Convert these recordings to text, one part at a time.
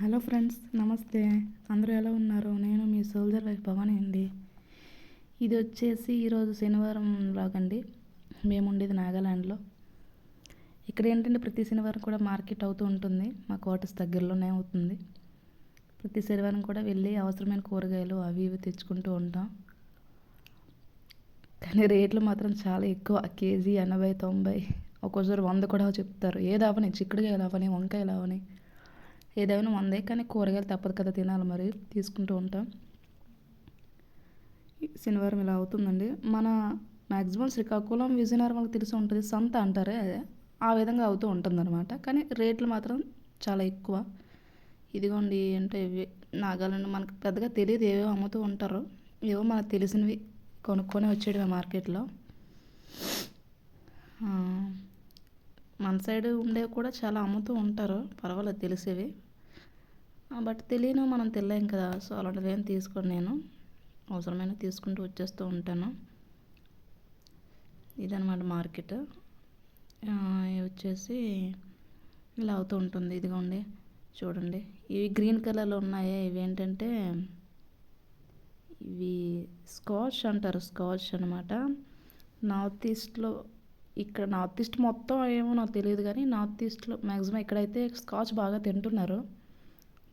Hello friends నమస్తే. అందరూ ఎలా ఉన్నారు? నేను మీ సోల్జర్ వైఫ్ భవానీ అండి. ఇది వచ్చేసి ఈరోజు శనివారం లాగండి. మేము ఉండేది నాగాలాండ్లో. ఇక్కడ ఏంటంటే ప్రతి శనివారం కూడా మార్కెట్ అవుతూ ఉంటుంది. మా క్వార్టర్స్ దగ్గరలోనే అవుతుంది. ప్రతి శనివారం కూడా వెళ్ళి అవసరమైన కూరగాయలు అవి ఇవి తెచ్చుకుంటూ ఉంటాం. కానీ రేట్లు మాత్రం చాలా ఎక్కువ. కేజీ ఎనభై తొంభై ఒక్కోసారి వంద కూడా చెప్తారు. ఏది చిక్కుడుగా చిక్కుడుకాయలు అవని? వంకాయలు అవని? ఏదైనా వందే కానీ కూరగాయలు తప్పదు కదా తినాలి మరి తీసుకుంటూ ఉంటాం. శనివారం ఇలా అవుతుందండి. మన మ్యాక్సిమం శ్రీకాకుళం విజయనగరం వాళ్ళకి తెలిసి ఉంటుంది సంత అంటారే ఆ విధంగా అవుతూ ఉంటుందన్నమాట. కానీ రేట్లు మాత్రం చాలా ఎక్కువ. ఇదిగోండి అంటే నాగాలండి మనకు పెద్దగా తెలియదు ఏవేవో అమ్ముతూ ఉంటారు. ఏవో మనకు తెలిసినవి కొనుక్కొని వచ్చేయడమే మార్కెట్లో. మన సైడ్ ఉండేవి కూడా చాలా అమ్ముతూ ఉంటారు. పర్వాలేదు తెలిసేవి. బట్ తెలియను మనం తెలియం కదా. సో అలాంటిది ఏం తీసుకోండి నేను. అవసరమైన తీసుకుంటూ వచ్చేస్తూ ఉంటాను. ఇదనమాట మార్కెట్. వచ్చేసి ఇలా అవుతూ ఉంటుంది. ఇదిగోండి చూడండి. ఇవి గ్రీన్ కలర్లో ఉన్నాయి. ఇవి ఏంటంటే ఇవి స్కాచ్ అంటారు. స్కాచ్ అనమాట నార్త్ ఈస్ట్లో ఇక్కడ నార్త్ ఈస్ట్ మొత్తం ఏమో నాకు తెలియదు కానీ నార్త్ ఈస్ట్లో మ్యాక్సిమం ఇక్కడైతే స్కాచ్ బాగా తింటున్నారు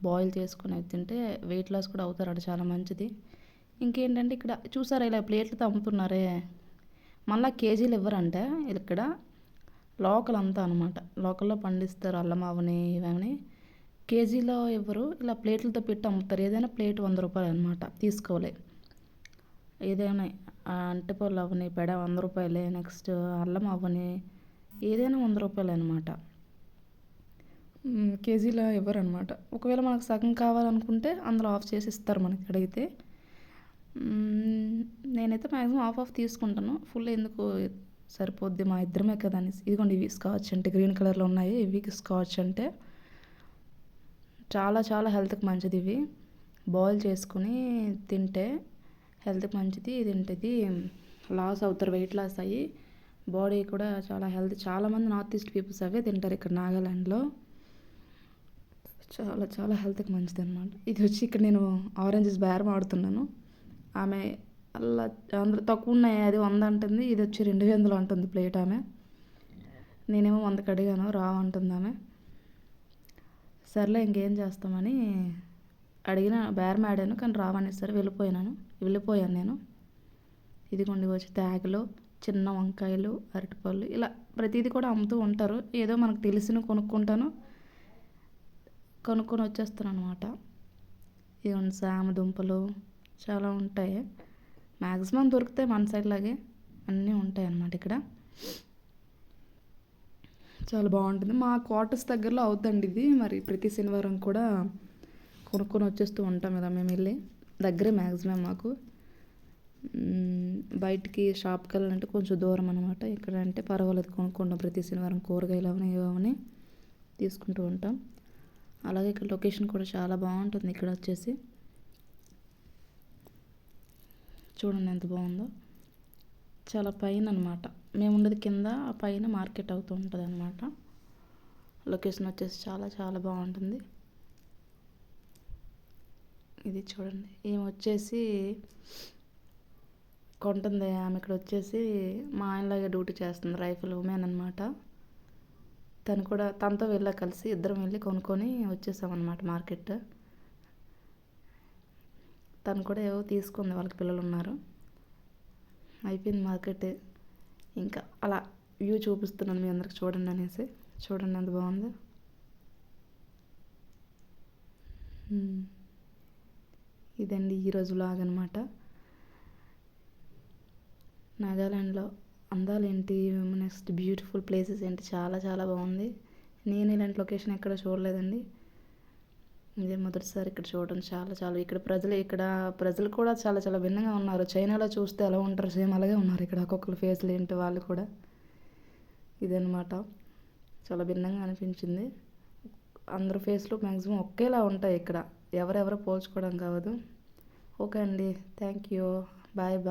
బాయిల్ చేసుకుని తింటే వెయిట్ లాస్ కూడా అవుతారట చాలా మంచిది. ఇంకేంటంటే ఇక్కడ చూసారా ఇలా ప్లేట్లతో అమ్ముతున్నారే మళ్ళీ కేజీలు ఇవ్వరంటే ఇక్కడ. లోకల్ అంతా అనమాట లోకల్లో పండిస్తారు అల్లం ఇవని కేజీలో ఇవ్వరు. ఇలా ప్లేట్లతో పెట్టి అమ్ముతారు. ఏదైనా ప్లేట్ వంద రూపాయలు అనమాట తీసుకోలే ఏదైనా అంటిపళ్ళు అవని పెడ వంద రూపాయలే నెక్స్ట్ అల్లం అవని ఏదైనా వంద రూపాయలు అనమాట కేజీలో ఇవ్వరనమాట. ఒకవేళ మనకు సగం కావాలనుకుంటే అందులో ఆఫ్ చేసి ఇస్తారు మనకి అడిగితే. నేనైతే మ్యాక్సిమం ఆఫ్ ఆఫ్ తీసుకుంటాను. ఫుల్ ఎందుకు సరిపోద్ది మా ఇద్దరమే కదా అనేసి. ఇదిగోండి ఇవి స్కాచ్ అంటే గ్రీన్ కలర్లో ఉన్నాయి. ఇవి స్కాచ్ అంటే చాలా చాలా హెల్త్కి మంచిది ఇవి. బాయిల్ చేసుకుని తింటే హెల్త్కి మంచిది తింటేది లాస్ అవుతారు వెయిట్ లాస్ అయ్యి బాడీ కూడా చాలా హెల్త్ చాలామంది నార్త్ ఈస్ట్ పీపుల్స్ అవే తింటారు ఇక్కడ నాగాలాండ్లో. చాలా చాలా హెల్త్కి మంచిది అనమాట ఇది వచ్చి ఇక్కడ నేను ఆరెంజెస్ బేరం ఆడుతున్నాను. ఆమె అలా అందరూ తక్కువ ఉన్నాయి అది వంద అంటుంది ఇది వచ్చి రెండు వందలు అంటుంది ప్లేట్ ఆమె. నేనేమో వందకి అడిగాను రావు అంటుంది ఆమె. సర్లే ఇంకేం చేస్తామని అడిగిన బేరం ఆడాను కానీ రావనేసరి వెళ్ళిపోయాను వెళ్ళిపోయాను నేను. ఇదిగోండి వచ్చి తేగలు చిన్న వంకాయలు అరటిపళ్ళు ఇలా ప్రతిదీ కూడా అమ్ముతూ ఉంటారు. ఏదో మనకు తెలిసిన కొనుక్కుంటాను. కొనుక్కొని వచ్చేస్తాను అనమాట ఇవన్నీ సామ దుంపలు చాలా ఉంటాయి. మ్యాక్సిమం దొరుకుతాయి మన సైడ్ లాగే అన్నీ ఉంటాయి అన్నమాట ఇక్కడ. చాలా బాగుంటుంది. మా క్వార్టర్స్ దగ్గరలో అవుతుందండి ఇది. మరి ప్రతి శనివారం కూడా కొనుక్కొని వచ్చేస్తూ ఉంటాం కదా మేము వెళ్ళి. దగ్గరే మ్యాక్సిమం మాకు. బయటికి షాప్కి వెళ్ళాలంటే కొంచెం దూరం అనమాట ఇక్కడ అంటే పర్వాలేదు కొనుక్కుంటాం. ప్రతి శనివారం కూరగాయలు అవన్నీ అవన్నీ తీసుకుంటూ ఉంటాం. అలాగే ఇక్కడ లొకేషన్ కూడా చాలా బాగుంటుంది. ఇక్కడ వచ్చేసి చూడండి ఎంత బాగుందో. చాలా పైన అనమాట మేము ఉండేది కింద ఆ పైన మార్కెట్ అవుతూ ఉంటుంది అనమాట లొకేషన్ వచ్చేసి చాలా చాలా బాగుంటుంది. ఇది చూడండి. ఈమె వచ్చేసి కొంటుంది. ఆమె ఇక్కడ వచ్చేసి మా ఆయనలాగే డ్యూటీ చేస్తుంది రైఫిల్ ఉమెన్ అనమాట తను కూడా తనతో వెళ్ళా కలిసి ఇద్దరం వెళ్ళి కొనుక్కొని వచ్చేసామన్నమాట మార్కెట్. తను కూడా ఏవో తీసుకుంది వాళ్ళకి పిల్లలు ఉన్నారు. అయిపోయింది మార్కెట్. ఇంకా అలా వ్యూ చూపిస్తున్నాను మీ అందరికి చూడండి అనేసి. చూడండి ఎంత బాగుంది. ఇదండి ఈరోజు లాగ్ అనమాట నాగాలాండ్లో అందాలు ఏంటి నెక్స్ట్ బ్యూటిఫుల్ ప్లేసెస్ ఏంటి? చాలా చాలా బాగుంది. నేను ఇలాంటి లొకేషన్ ఎక్కడ చూడలేదండి. ఇదే మొదటిసారి ఇక్కడ చూడడం చాలా చాలా. ఇక్కడ ప్రజలు ఇక్కడ ప్రజలు కూడా చాలా చాలా భిన్నంగా ఉన్నారు. చైనాలో చూస్తే ఎలా ఉంటారు. సేమ్ అలాగే ఉన్నారు ఇక్కడ. ఒక్కొక్కరు ఫేస్లు ఏంటి వాళ్ళు కూడా. ఇదనమాట చాలా భిన్నంగా అనిపించింది. అందరు ఫేస్లు మ్యాక్సిమం ఒకేలా ఉంటాయి ఇక్కడ. ఎవరెవరు పోల్చుకోవడం కావదు. ఓకే అండి. Thank you. Bye bye.